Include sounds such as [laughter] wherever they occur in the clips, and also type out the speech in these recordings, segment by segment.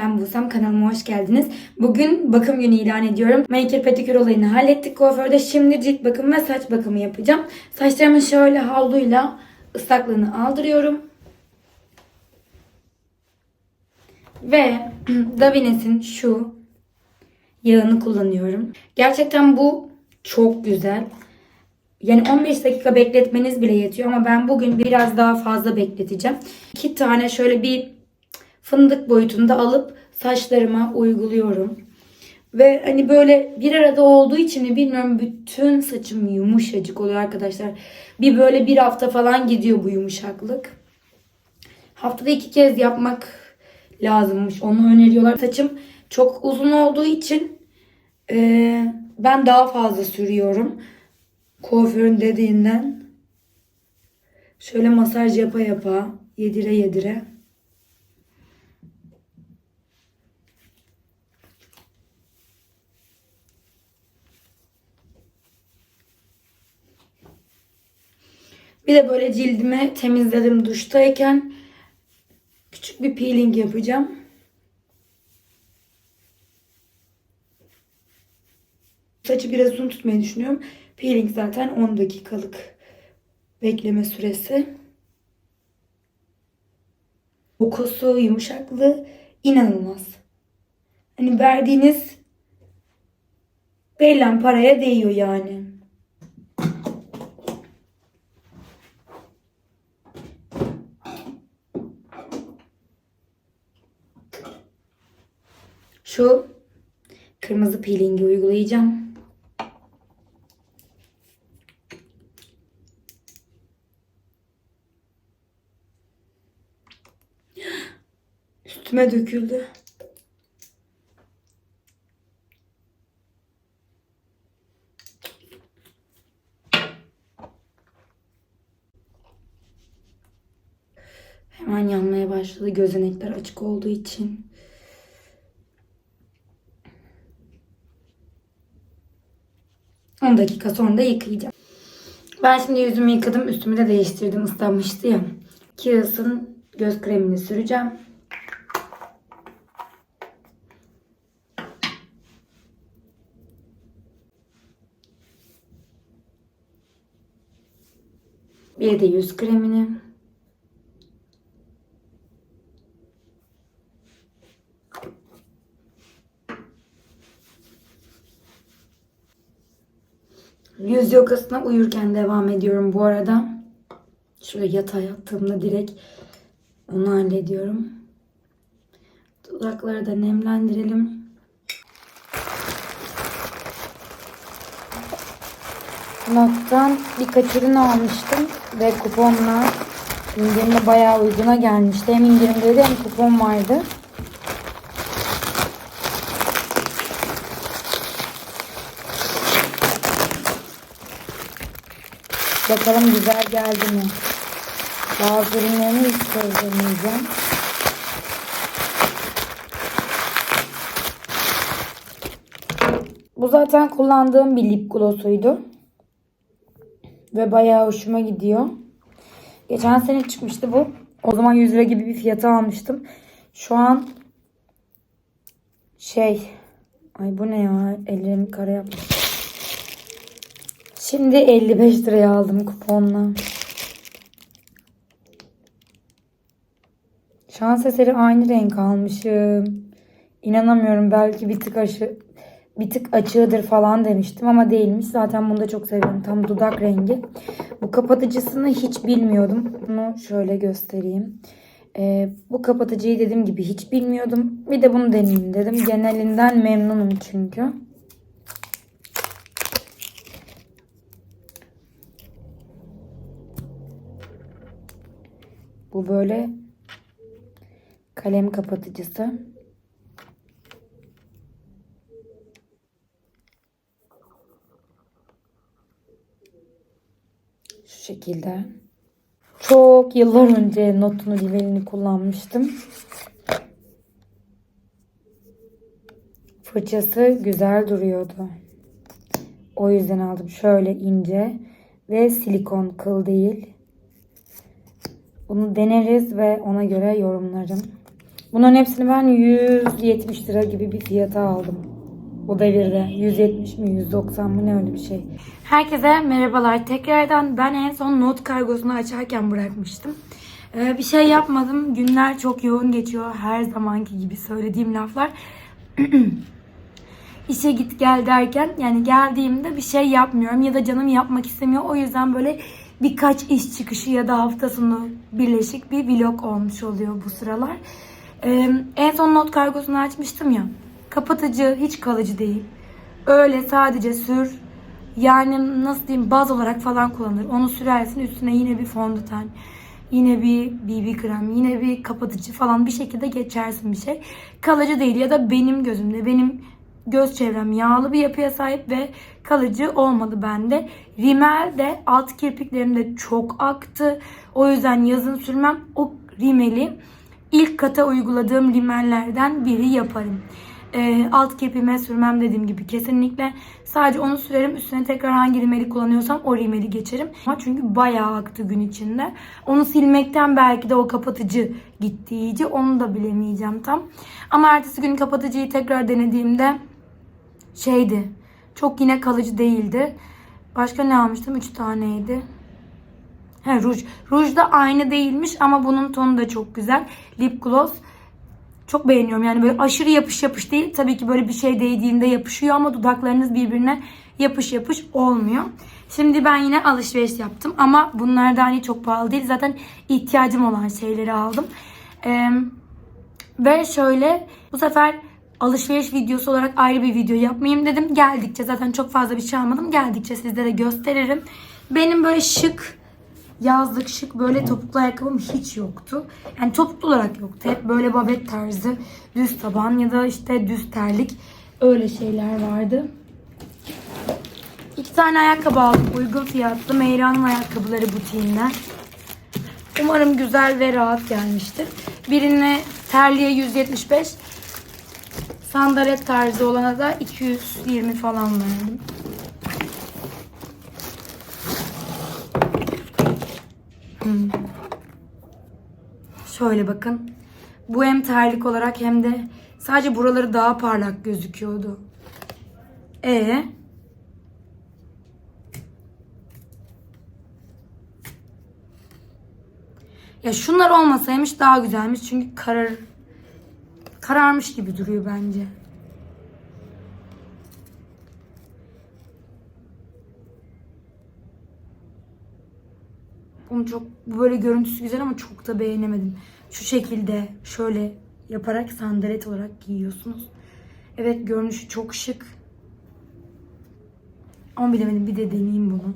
Ben Busam kanalıma hoş geldiniz. Bugün bakım günü ilan ediyorum. Manikür pedikür olayını hallettik kuaförde. Şimdi cilt bakımı ve saç bakımı yapacağım. Saçlarımı şöyle havluyla ıslaklığını aldırıyorum. Ve [clears throat] Davines'in şu yağını kullanıyorum. Gerçekten bu çok güzel. Yani 15 dakika bekletmeniz bile yetiyor ama ben bugün biraz daha fazla bekleteceğim. İki tane şöyle bir fındık boyutunda alıp saçlarıma uyguluyorum. Ve hani böyle bir arada olduğu için mi bilmiyorum bütün saçım yumuşacık oluyor arkadaşlar. Bir böyle bir hafta falan gidiyor bu yumuşaklık. Haftada iki kez yapmak lazımmış. Onu öneriyorlar. Saçım çok uzun olduğu için eee, ben daha fazla sürüyorum. Kuaförün dediğinden. Şöyle masaj yapa yapa yedire yedire. Bir de böyle cildimi temizledim duştayken küçük bir peeling yapacağım. Saçı biraz uzun tutmayı düşünüyorum. Peeling zaten 10 dakikalık bekleme süresi. Kokusu, yumuşaklığı inanılmaz. Hani verdiğiniz verilen paraya değiyor yani. Şu kırmızı peelingi uygulayacağım. Üstüme döküldü. Hemen yanmaya başladı gözenekler açık olduğu için. On dakika sonra da yıkayacağım. Ben şimdi yüzümü yıkadım. Üstümü de değiştirdim. Islanmıştı ya. Kiehl's'ın göz kremini süreceğim. Bir de yüz kremini. Yüz yokasına uyurken devam ediyorum bu arada. Şöyle yatağa yattığımda direkt onu hallediyorum. Dudakları da nemlendirelim. Not'tan birkaç ürün almıştım ve kuponla indirimde bayağı uyguna gelmişti. Hem indirimdeydi hem kupon vardı. Bakalım güzel geldi mi? Bazı ürünlerini hiç. Bu zaten kullandığım bir lip glossuydu. Ve bayağı hoşuma gidiyor. Geçen sene çıkmıştı bu. O zaman 100 lira gibi bir fiyata almıştım. Şu an şey ay bu ne ya ellerim kara yapmış. Şimdi 55 liraya aldım kuponla. Şans eseri aynı renk almışım. İnanamıyorum belki bir tık aşı bir tık açığıdır falan demiştim ama değilmiş. Zaten bunu da çok seviyorum. Tam dudak rengi. Bu kapatıcısını hiç bilmiyordum. Bunu şöyle göstereyim. Ee, bu kapatıcıyı dediğim gibi hiç bilmiyordum. Bir de bunu deneyeyim dedim. Genelinden memnunum çünkü. Bu böyle kalem kapatıcısı. Şu şekilde. Çok yıllar önce notunu Rivel'ini kullanmıştım. Fırçası güzel duruyordu. O yüzden aldım. Şöyle ince ve silikon kıl değil. Bunu deneriz ve ona göre yorumlarım. Bunların hepsini ben 170 lira gibi bir fiyata aldım. O devirde 170 mi 190 mı ne öyle bir şey. Herkese merhabalar tekrardan. Ben en son not kargosunu açarken bırakmıştım. Ee, bir şey yapmadım. Günler çok yoğun geçiyor. Her zamanki gibi söylediğim laflar. [clears throat] İşe git gel derken yani geldiğimde bir şey yapmıyorum ya da canım yapmak istemiyor. O yüzden böyle birkaç iş çıkışı ya da hafta sonu birleşik bir vlog olmuş oluyor bu sıralar. Ee, en son not kargosunu açmıştım ya. Kapatıcı hiç kalıcı değil. Öyle sadece sür. Yani nasıl diyeyim baz olarak falan kullanılır. Onu sürersin üstüne yine bir fondöten. Yine bir BB krem, yine bir kapatıcı falan bir şekilde geçersin bir şey. Kalıcı değil ya da benim gözümde, benim göz çevrem yağlı bir yapıya sahip ve kalıcı olmadı bende. Rimel de alt kirpiklerimde çok aktı. O yüzden yazın sürmem o rimeli ilk kata uyguladığım rimellerden biri yaparım. Ee, alt kirpiğime sürmem dediğim gibi kesinlikle. Sadece onu sürerim. Üstüne tekrar hangi rimeli kullanıyorsam o rimeli geçerim. Ama çünkü bayağı aktı gün içinde. Onu silmekten belki de o kapatıcı gitti iyice. Onu da bilemeyeceğim tam. Ama ertesi gün kapatıcıyı tekrar denediğimde şeydi. Çok yine kalıcı değildi. Başka ne almıştım? 3 taneydi. He ruj. Ruj da aynı değilmiş ama bunun tonu da çok güzel. Lip gloss. Çok beğeniyorum. Yani böyle aşırı yapış yapış değil. Tabii ki böyle bir şey değdiğinde yapışıyor ama dudaklarınız birbirine yapış yapış olmuyor. Şimdi ben yine alışveriş yaptım ama bunlar da hani çok pahalı değil. Zaten ihtiyacım olan şeyleri aldım. Ee, ve şöyle bu sefer alışveriş videosu olarak ayrı bir video yapmayayım dedim. Geldikçe zaten çok fazla bir şey almadım. Geldikçe sizlere gösteririm. Benim böyle şık yazlık şık böyle topuklu ayakkabım hiç yoktu. Yani topuklu olarak yoktu. Hep böyle babet tarzı düz taban ya da işte düz terlik öyle şeyler vardı. İki tane ayakkabı aldım uygun fiyatlı. Meyra'nın ayakkabıları butiğinden. Umarım güzel ve rahat gelmiştir. Birine terliğe 175, sandalet tarzı olana da 220 falan verdim. Hmm. Şöyle bakın. Bu hem terlik olarak hem de sadece buraları daha parlak gözüküyordu. E Ya şunlar olmasaymış daha güzelmiş. Çünkü karar kararmış gibi duruyor bence. Bunu çok bu böyle görüntüsü güzel ama çok da beğenemedim. Şu şekilde şöyle yaparak sandalet olarak giyiyorsunuz. Evet görünüşü çok şık. Ama bilemedim bir de deneyeyim bunu.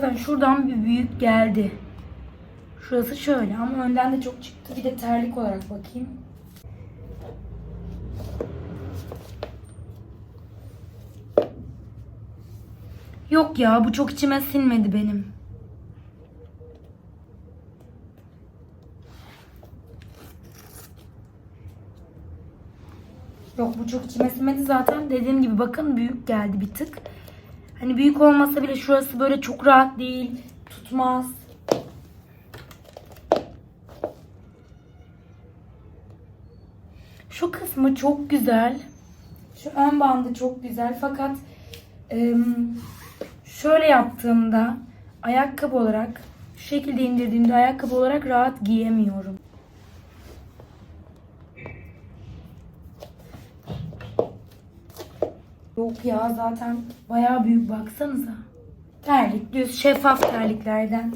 Zaten şuradan bir büyük geldi. Şurası şöyle ama önden de çok çıktı. Bir de terlik olarak bakayım. Yok ya bu çok içime sinmedi benim. Yok bu çok içime sinmedi zaten dediğim gibi bakın büyük geldi bir tık. Hani büyük olmasa bile şurası böyle çok rahat değil. Tutmaz. Şu kısmı çok güzel. Şu ön bandı çok güzel fakat şöyle yaptığımda ayakkabı olarak şu şekilde indirdiğimde ayakkabı olarak rahat giyemiyorum. Yok ya zaten bayağı büyük baksanıza. Terlik düz şeffaf terliklerden.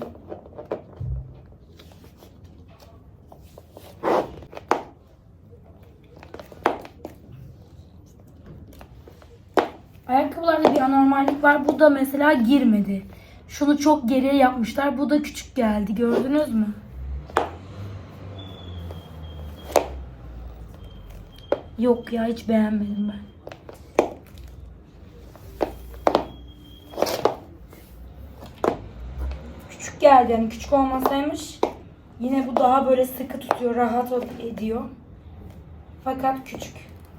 Ayakkabılarda bir anormallik var. Bu da mesela girmedi. Şunu çok geriye yapmışlar. Bu da küçük geldi. Gördünüz mü? Yok ya hiç beğenmedim ben. Küçük geldi. Yani küçük olmasaymış yine bu daha böyle sıkı tutuyor. Rahat ediyor. Fakat küçük.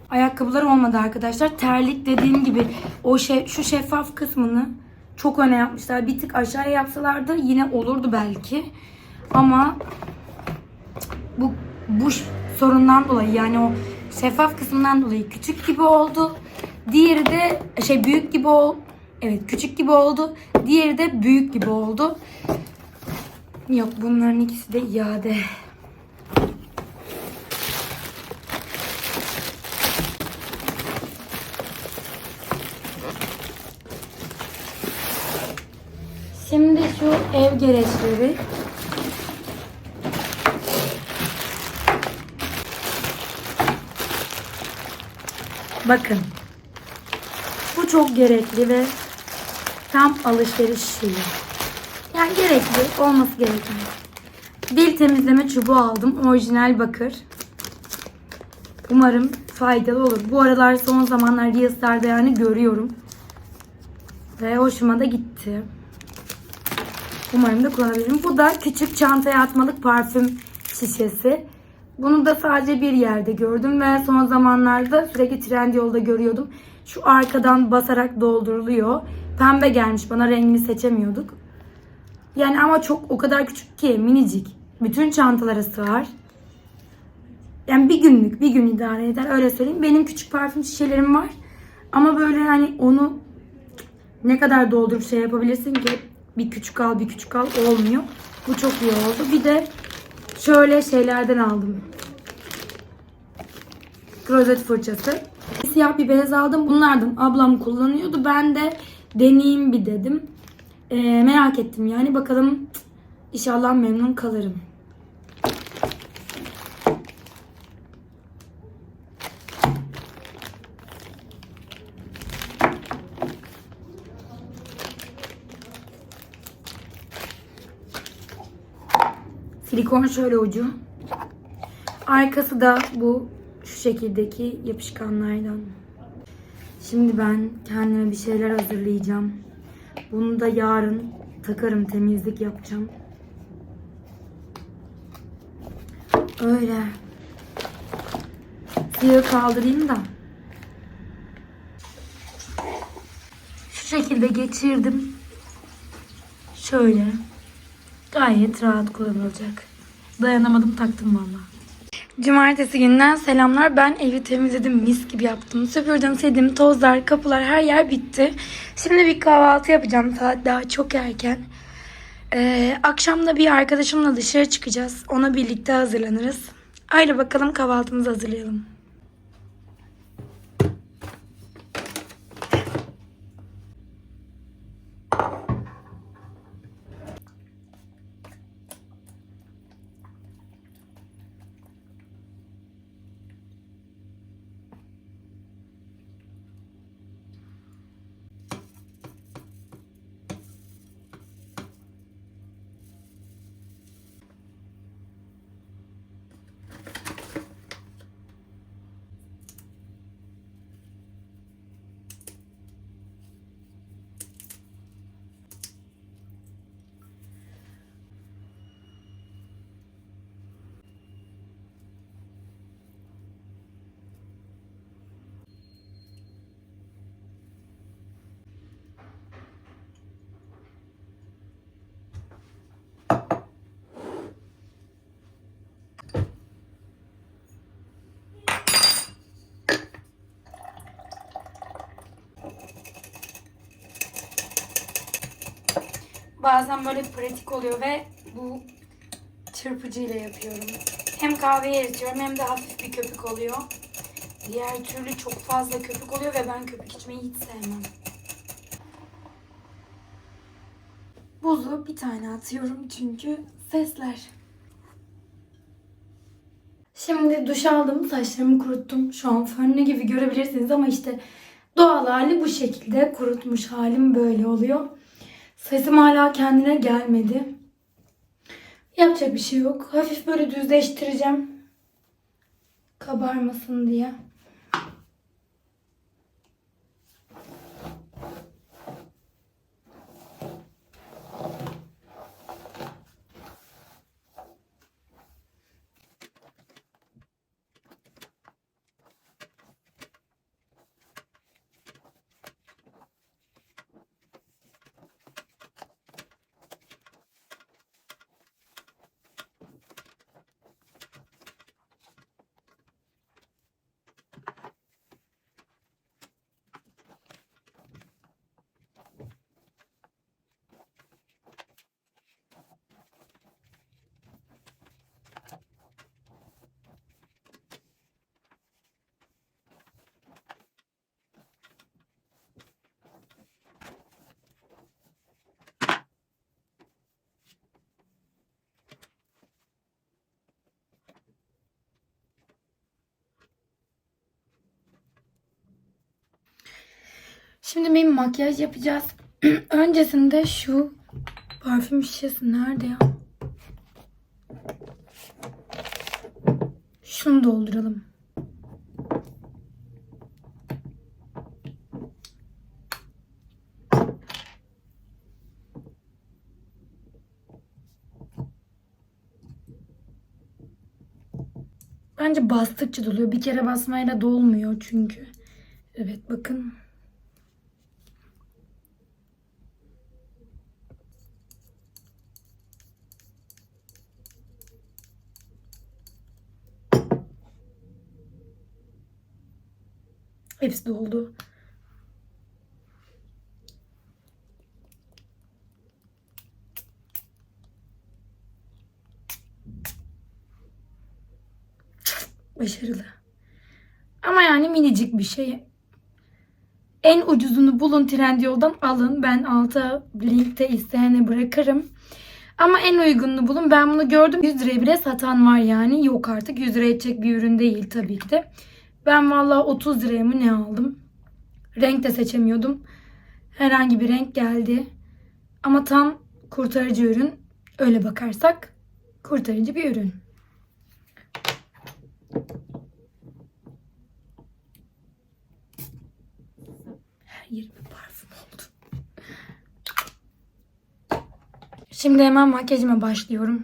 Ayakkabılar olmadı arkadaşlar. Terlik dediğim gibi o şey şu şeffaf kısmını çok öne yapmışlar. Bir tık aşağıya yapsalardı yine olurdu belki. Ama bu bu sorundan dolayı yani o şeffaf kısmından dolayı küçük gibi oldu. Diğeri de şey büyük gibi ol Evet küçük gibi oldu. Diğeri de büyük gibi oldu. Yok bunların ikisi de iade. Şimdi şu ev gereçleri. Bakın. Bu çok gerekli ve tam alışveriş şeyi. Yani gerekli, olması gereken. Dil temizleme çubuğu aldım. Orijinal bakır. Umarım faydalı olur. Bu aralar son zamanlar Reels'larda yani görüyorum. Ve hoşuma da gitti. Umarım da kullanabilirim. Bu da küçük çantaya atmalık parfüm şişesi. Bunu da sadece bir yerde gördüm ve son zamanlarda sürekli Trendyol'da görüyordum. Şu arkadan basarak dolduruluyor. Pembe gelmiş bana rengini seçemiyorduk. Yani ama çok o kadar küçük ki minicik. Bütün çantalara sığar. Yani bir günlük bir gün idare eder öyle söyleyeyim. Benim küçük parfüm şişelerim var. Ama böyle hani onu ne kadar doldurup şey yapabilirsin ki bir küçük al bir küçük al olmuyor. Bu çok iyi oldu. Bir de şöyle şeylerden aldım. Klozet fırçası. Siyah bir bez aldım. Bunlardan ablam kullanıyordu. Ben de deneyeyim bir dedim. Ee, merak ettim yani. Bakalım inşallah memnun kalırım. Silikon şöyle ucu. Arkası da bu şu şekildeki yapışkanlardan. Şimdi ben kendime bir şeyler hazırlayacağım. Bunu da yarın takarım temizlik yapacağım. Öyle. Suyu kaldırayım da. Şu şekilde geçirdim. Şöyle. Gayet rahat kullanılacak. Dayanamadım taktım valla. Cumartesi gününden selamlar. Ben evi temizledim. Mis gibi yaptım. Süpürdüm, sildim. Tozlar, kapılar her yer bitti. Şimdi bir kahvaltı yapacağım. Saat daha çok erken. Ee, akşam da bir arkadaşımla dışarı çıkacağız. Ona birlikte hazırlanırız. Ayrı bakalım kahvaltımızı hazırlayalım. Bazen böyle pratik oluyor ve bu çırpıcı ile yapıyorum. Hem kahveyi eritiyorum hem de hafif bir köpük oluyor. Diğer türlü çok fazla köpük oluyor ve ben köpük içmeyi hiç sevmem. Buzu bir tane atıyorum çünkü sesler. Şimdi duş aldım, saçlarımı kuruttum. Şu an fönlü gibi görebilirsiniz ama işte doğal hali bu şekilde. Kurutmuş halim böyle oluyor. Sesim hala kendine gelmedi. Yapacak bir şey yok. Hafif böyle düzleştireceğim. Kabarmasın diye. Şimdi benim makyaj yapacağız. [clears throat] Öncesinde şu parfüm şişesi nerede ya? Şunu dolduralım. Bence bastıkça doluyor. Bir kere basmayla dolmuyor çünkü. Evet bakın. Hepsi doldu. Başarılı. Ama yani minicik bir şey. En ucuzunu bulun Trendyol'dan alın. Ben alta linkte isteyene bırakırım. Ama en uygununu bulun. Ben bunu gördüm. 100 liraya bile satan var yani. Yok artık 100 liraya edecek bir ürün değil tabii ki de. Ben vallahi 30 liraya mı ne aldım? Renk de seçemiyordum. Herhangi bir renk geldi. Ama tam kurtarıcı ürün. Öyle bakarsak kurtarıcı bir ürün. Her yerime parfüm oldu. Şimdi hemen makyajıma başlıyorum.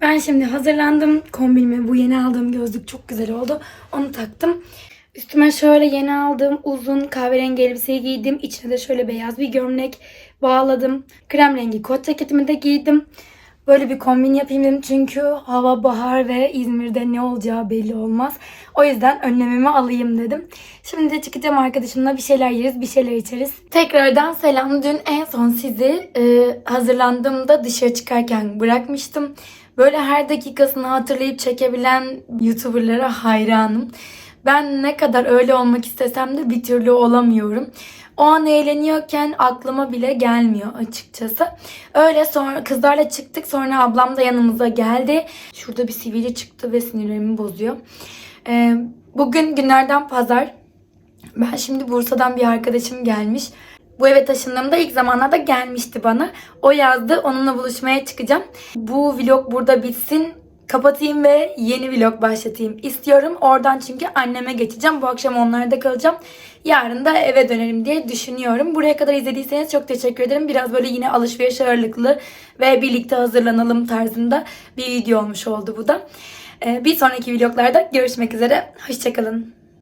Ben şimdi hazırlandım. Kombinime bu yeni aldığım gözlük çok güzel oldu. Onu taktım. Üstüme şöyle yeni aldığım uzun kahverengi elbiseyi giydim. İçine de şöyle beyaz bir gömlek bağladım. Krem rengi kot ceketimi de giydim. Böyle bir kombin yapayım dedim çünkü hava bahar ve İzmir'de ne olacağı belli olmaz. O yüzden önlemimi alayım dedim. Şimdi de çıkacağım arkadaşımla bir şeyler yeriz, bir şeyler içeriz. Tekrardan selam. Dün en son sizi e, hazırlandığımda dışarı çıkarken bırakmıştım. Böyle her dakikasını hatırlayıp çekebilen YouTuber'lara hayranım. Ben ne kadar öyle olmak istesem de bir türlü olamıyorum. O an eğleniyorken aklıma bile gelmiyor açıkçası. Öyle sonra kızlarla çıktık. Sonra ablam da yanımıza geldi. Şurada bir sivili çıktı ve sinirlerimi bozuyor. Ee, bugün günlerden pazar. Ben şimdi Bursa'dan bir arkadaşım gelmiş. Bu eve taşındığımda ilk zamanlarda gelmişti bana. O yazdı. Onunla buluşmaya çıkacağım. Bu vlog burada bitsin. Kapatayım ve yeni vlog başlatayım istiyorum. Oradan çünkü anneme geçeceğim. Bu akşam onlarda kalacağım. Yarın da eve dönerim diye düşünüyorum. Buraya kadar izlediyseniz çok teşekkür ederim. Biraz böyle yine alışveriş ağırlıklı ve birlikte hazırlanalım tarzında bir video olmuş oldu bu da. Ee, Bir sonraki vloglarda görüşmek üzere. Hoşçakalın.